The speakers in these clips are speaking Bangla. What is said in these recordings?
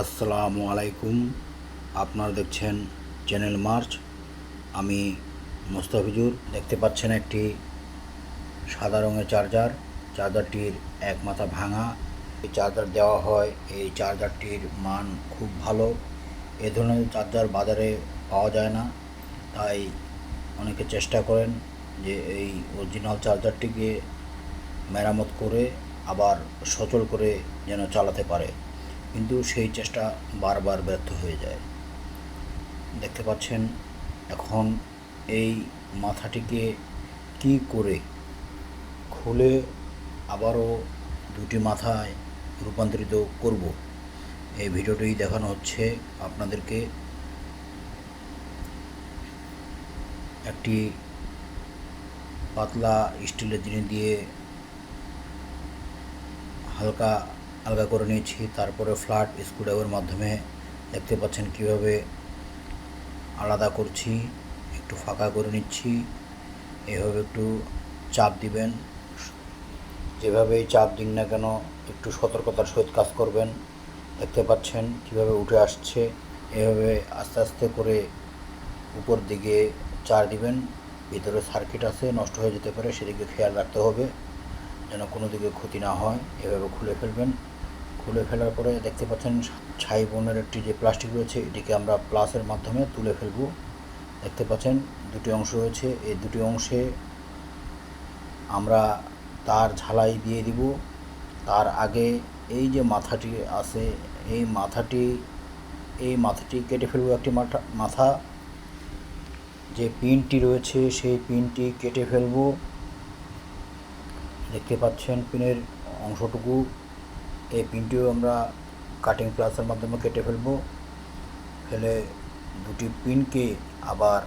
আসসালামু আলাইকুম। আপনারা দেখছেন চ্যানেল মার্চ। আমি মোস্তাফিজুর, দেখতে পাচ্ছেন একটি সাদা রঙের চার্জার। চার্জারটির এক মাথা ভাঙা। এই চার্জার দেওয়া হয়, এই চার্জারটির মান খুব ভালো। এ ধরনের চার্জার বাজারে পাওয়া যায় না। তাই অনেকে চেষ্টা করেন যে এই অরিজিনাল চার্জারটিকে মেরামত করে, আবার সচল করে যেন চালাতে পারে। কিন্তু সেই চেষ্টা বারবার ব্যর্থ হয়ে যায়। দেখতে পাচ্ছেন এখন এই মাথাটিকে কি করে খুলে আবারও দুটি মাথায় রূপান্তরিত করব? এই ভিডিওটি দেখানো হচ্ছে আপনাদেরকে একটি পাতলা স্টিলের জিনিস দিয়ে হালকা আলগা করে নিয়েছি। তারপরে ফ্ল্যাট, স্ক্রুড্রাইভারের মাধ্যমে দেখতে পাচ্ছেন কীভাবে আলাদা করছি, একটু ফাঁকা করে নিচ্ছি। এভাবে একটু চাপ দিবেন। যেভাবেই চাপ দিন না কেন, একটু সতর্কতার সহিত কাজ করবেন। দেখতে পাচ্ছেন কীভাবে উঠে আসছে। এভাবে আস্তে আস্তে করে উপর দিকে চার দিবেন। ভিতরে সার্কিট আছে, নষ্ট হয়ে যেতে পারে, সেদিকে খেয়াল রাখতে হবে। যেন কোনো দিকে ক্ষতি না হয়, এভাবে খুলে ফেলবেন। খুলে ফেলার পরে দেখতে পাচ্ছেন ছাই বোনের একটি যে প্লাস্টিক রয়েছে, এটিকে আমরা প্লাসের মাধ্যমে তুলে ফেলব। দেখতে পাচ্ছেন দুটি অংশ রয়েছে, এই দুটি অংশে আমরা তার ঝালাই দিয়ে দিব। তার আগে এই যে মাথাটি আছে, এই মাথাটি এই মাথাটি কেটে ফেলব একটি মাথা মাথা। যে পিনটি রয়েছে, সেই পিনটি কেটে ফেলব। দেখতে পাচ্ছেন পিনের অংশটুকু। এই পিনটিও আমরা কাটিং প্লাসের মাধ্যমে কেটে ফেলব। ফেলে দুটি পিনকে আবার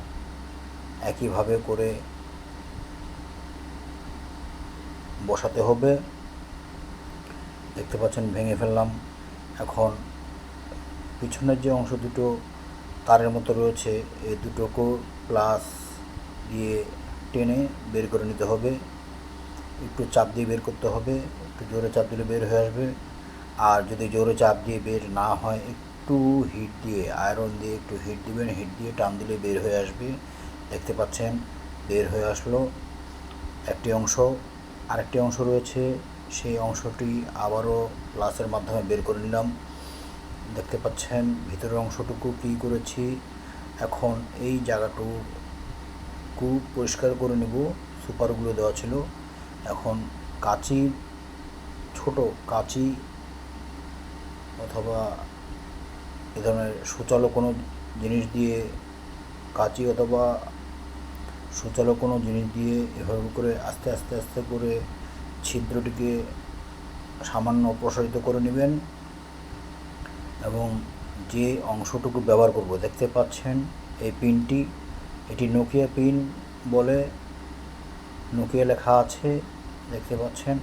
একইভাবে করে বসাতে হবে। দেখতে পাচ্ছেন, ভেঙে ফেললাম। এখন পিছনের যে অংশ দুটো তারের মতো রয়েছে, এই দুটোকেও প্লাস দিয়ে টেনে বের করে নিতে হবে। একটু চাপ দিয়ে বের করতে হবে, একটু জোরে চাপ দিলে বের হয়ে আসবে। আর যদি জোরে চাপ দিয়ে বের না হয়, একটু হিট দিয়ে আয়রন দিয়ে একটু হিট দিবেন, হিট দিয়ে টান দিলে বের হয়ে আসবে। দেখতে পাচ্ছেন, বের হয়ে আসলো একটি অংশ। আরেকটি অংশ রয়েছে, সেই অংশটি আবারও প্লাসের মাধ্যমে বের করে নিলাম। দেখতে পাচ্ছেন, ভিতরের অংশটুকু কী করেছি? এখন এই জায়গাটুকু পরিষ্কার করে নেব। সুপারগুলো দেওয়া ছিল। এখন কাঁচি ছোট কাঁচি অথবা এ ধরনের সুচালো কোনো জিনিস দিয়ে কাঁচি অথবা সুচালো কোনো জিনিস দিয়ে এভাবে করে আস্তে আস্তে আস্তে করে ছিদ্রটিকে সামান্য প্রসারিত করে নেবেন এবং যে অংশটুকু ব্যবহার করব, দেখতে পাচ্ছেন এই পিনটি, এটি নোকিয়া পিন বলে, নোকিয়া লেখা আছে, দেখতে পাচ্ছেন।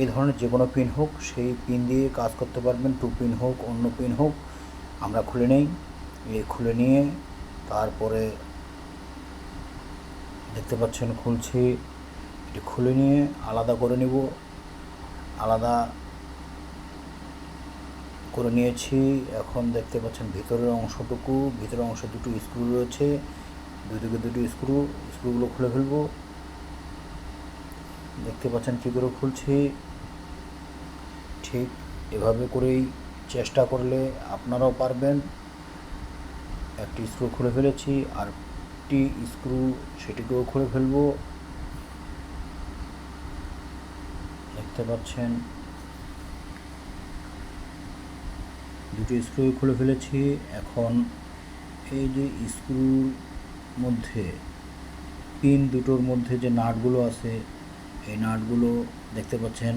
এই ধরনের যে কোনো পিন হোক, সেই পিন দিয়ে কাজ করতে পারবেন। টু পিন হোক, অন্য পিন হোক, আমরা খুলে নেই। এই খুলে নিয়ে তারপরে দেখতে পাচ্ছেন খুলছি। এটি খুলে নিয়ে আলাদা করে নিব। আলাদা করে নিয়েছি। এখন দেখতে পাচ্ছেন ভিতরের অংশটুকু। ভিতরের অংশ দুটো স্ক্রু রয়েছে। দুদিকে দুটো স্ক্রু স্ক্রুগুলো খুলে ফেলব। দেখতে পাচ্ছেন কী করে খুলছি। ঠিক এভাবে করেই চেষ্টা করলে আপনারাও পারবেন। একটি স্ক্রু খুলে ফেলেছি আর একটি স্ক্রু সেটিকেও খুলে ফেলব। দেখতে পাচ্ছেন, দুটি স্ক্রু খুলে ফেলেছি। এখন এই যে স্ক্রুর মধ্যে, পিন দুটোর মধ্যে যে নাটগুলো আছে এই নাটগুলো দেখতে পাচ্ছেন।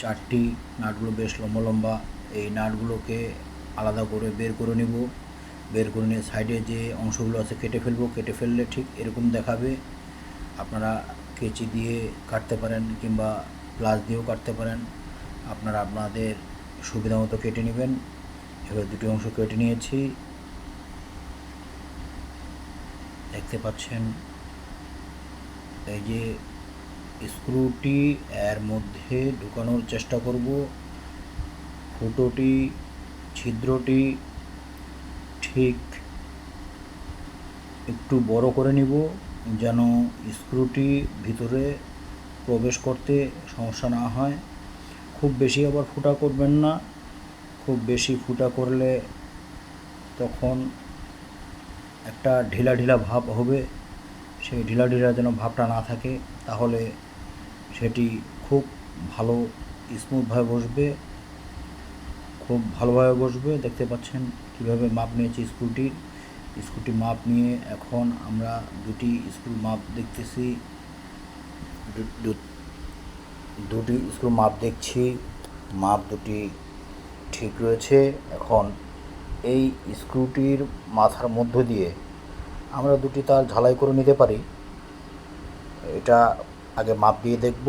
চারটি নাটগুলো বেশ লম্বা লম্বা। এই নাটগুলোকে আলাদা করে বের করে নিব। বের করে নিয়ে সাইডে যে অংশগুলো আছে কেটে ফেলব। কেটে ফেললে ঠিক এরকম দেখাবে। আপনারা কেচি দিয়ে কাটতে পারেন কিংবা প্লাস দিয়েও কাটতে পারেন। আপনারা আপনাদের সুবিধা মতো কেটে নেবেন। এবার দুটি অংশ কেটে নিয়েছি। দেখতে পাচ্ছেন, এই যে স্ক্রুটি এর মধ্যে ঢুকানোর চেষ্টা করব। ফুটোটি, ছিদ্রটি ঠিক একটু বড় করে নিব যেন স্ক্রুটি ভিতরে প্রবেশ করতে সমস্যা না হয়। খুব বেশি আবার ফুটা করবেন না। খুব বেশি ফুটা করলে তখন একটা ঢিলা ঢিলা ভাব হবে। সেই ঢিলা ঢিলা যেন ভাবটা না থাকে, তাহলে সেটি খুব ভালো, স্মুথভাবে বসবে, খুব ভালোভাবে বসবে। দেখতে পাচ্ছেন কীভাবে মাপ নিয়েছি স্ক্রুটির স্ক্রুটি মাপ নিয়ে এখন আমরা দুটি স্ক্রু মাপ দেখতেছি। দুটি স্ক্রু মাপ দেখছি। মাপ দুটি ঠিক রয়েছে। এখন এই স্ক্রুটির মাথার মধ্য দিয়ে আমরা দুটি তার ঝালাই করে নিতে পারি। এটা আগে মাপ দিয়ে দেখব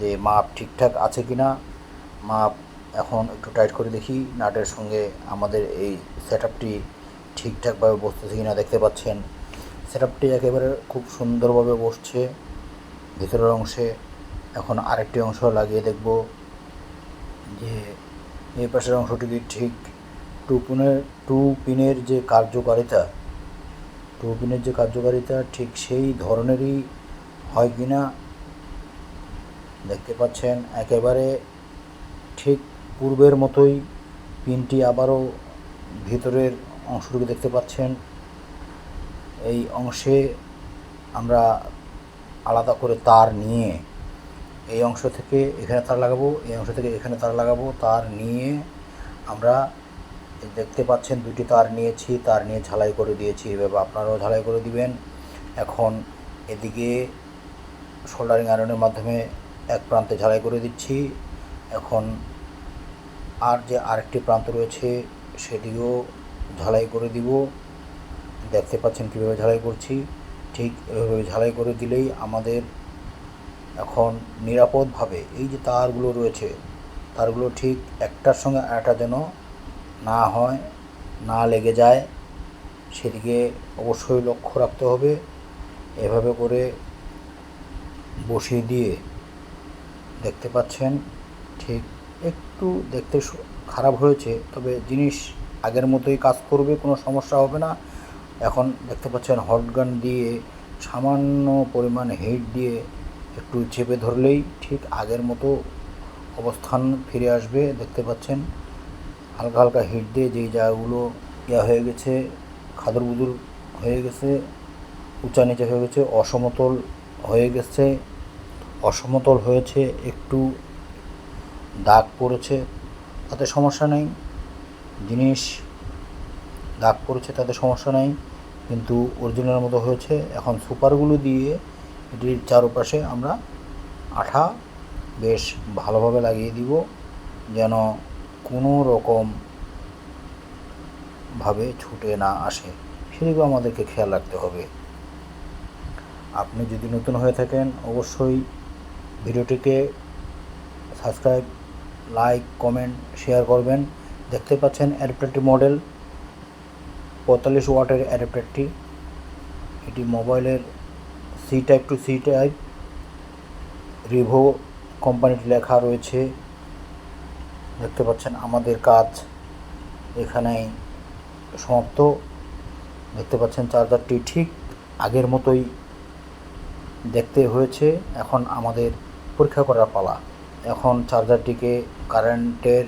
যে মাপ ঠিকঠাক আছে কি না মাপ এখন একটু টাইট করে দেখি। নাটের সঙ্গে আমাদের এই সেট আপটি ঠিকঠাকভাবে বসতেছে কি না দেখতে পাচ্ছেন। সেট আপটি একেবারে খুব সুন্দরভাবে বসছে। ভিতরের অংশে এখন আরেকটি অংশ লাগিয়ে দেখব যে এই পাশের অংশটি কি ঠিক। টু পিনের টু পিনের যে কার্যকারিতা, টু পিনের যে কার্যকারিতা ঠিক সেই ধরনেরই হয় কি না দেখতে পাচ্ছেন, একেবারে ঠিক পূর্বের মতোই পিনটি আবারও ভিতরের অংশটুকু দেখতে পাচ্ছেন। এই অংশে আমরা আলাদা করে তার নিয়ে এই অংশ থেকে এখানে তার লাগাবো, এই অংশ থেকে এখানে তার লাগাবো, তার নিয়ে আমরা দেখতে পাচ্ছেন দুটি তার নিয়েছি, তার নিয়ে ঝালাই করে দিয়েছি। এভাবে আপনারাও ঝালাই করে দিবেন। এখন এদিকে সোল্ডারিং আয়রনের মাধ্যমে এক প্রান্তে ঝালাই করে দিচ্ছি। এখন আর যে আরেকটি প্রান্ত রয়েছে, সেটিও ঝালাই করে দিব। দেখতে পাচ্ছেন কীভাবে ঝালাই করছি। ঠিক এভাবে ঝালাই করে দিলেই আমাদের এখন নিরাপদভাবে এই যে তারগুলো রয়েছে, তারগুলো ঠিক একটার সঙ্গে আরেকটা যেন না হয়, না লেগে যায়, সেদিকে অবশ্যই লক্ষ্য রাখতে হবে। এভাবে করে বসিয়ে দিয়ে দেখতে পাচ্ছেন, ঠিক একটু দেখতে খারাপ হয়েছে, তবে জিনিস আগের মতোই কাজ করবে, কোনো সমস্যা হবে না। এখন দেখতে পাচ্ছেন হট গান দিয়ে, সামান্য পরিমাণ হিট দিয়ে একটু চেপে ধরলেই ঠিক আগের মতো অবস্থান ফিরে আসবে। দেখতে পাচ্ছেন, হালকা হালকা হিট দিয়ে যেই জায়গাগুলো ইয়া হয়ে গেছে খাদর বুদুর হয়ে গেছে উঁচা নিচে হয়ে গেছে, অসমতল হয়ে গেছে অসমতল হয়েছে, একটু দাগ পড়েছে, তাতে সমস্যা নেই। জিনিস দাগ পড়েছে, তাতে সমস্যা নেই। কিন্তু অরিজিনাল মতো হয়েছে। এখন সুপারগুলো দিয়ে এটির চারপাশে আমরা আঠা বেশ ভালোভাবে লাগিয়ে দিব, যেন কোনো রকম ভাবে ছুটে না আসে। সেদিকেও আমাদেরকে খেয়াল রাখতে হবে। আপনি যদি নতুন হয়ে থাকেন, অবশ্যই ভিডিওটিকে সাবস্ক্রাইব, লাইক, কমেন্ট, শেয়ার করবেন। দেখতে পাচ্ছেন অ্যাডাপ্টারটি মডেল। পঁয়তাল্লিশ ওয়াটের অ্যাডাপ্টারটি। এটি মোবাইলের C type two C type Rivo কোম্পানিটি লেখা রয়েছে। দেখতে পাচ্ছেন আমাদের কাজ এখানেই সমাপ্ত। দেখতে পাচ্ছেন চার্জারটি ঠিক আগের মতোই দেখতে হয়েছে। এখন আমাদের পরীক্ষা করার পালা। এখন চার্জারটিকে কারেন্টের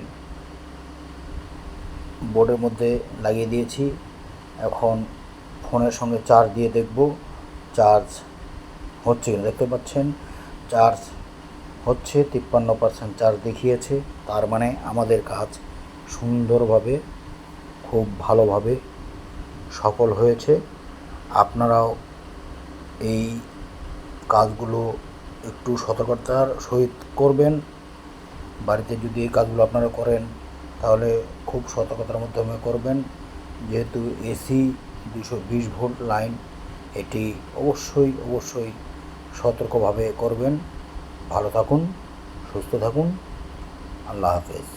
বোর্ডের মধ্যে লাগিয়ে দিয়েছি। এখন ফোনের সঙ্গে চার্জ দিয়ে দেখব, চার্জ হচ্ছে কিনা। দেখতে পাচ্ছেন, চার্জ হচ্ছে তিপ্পান্ন পার্সেন্ট চার্জ দেখিয়েছে। তার মানে আমাদের কাজ সুন্দরভাবে, খুব ভালোভাবে সফল হয়েছে। আপনারাও এই কাজগুলো একটু সতর্কতার সহিত করবেন। বাড়িতে যদি এই কাজগুলো আপনারা করেন, তাহলে খুব সতর্কতার মাধ্যমে করবেন। যেহেতু এসি, দুশো বিশ ভোল্ট লাইন, এটি অবশ্যই অবশ্যই সতর্কভাবে করবেন। ভালো থাকুন, সুস্থ থাকুন। আল্লাহ হাফেজ।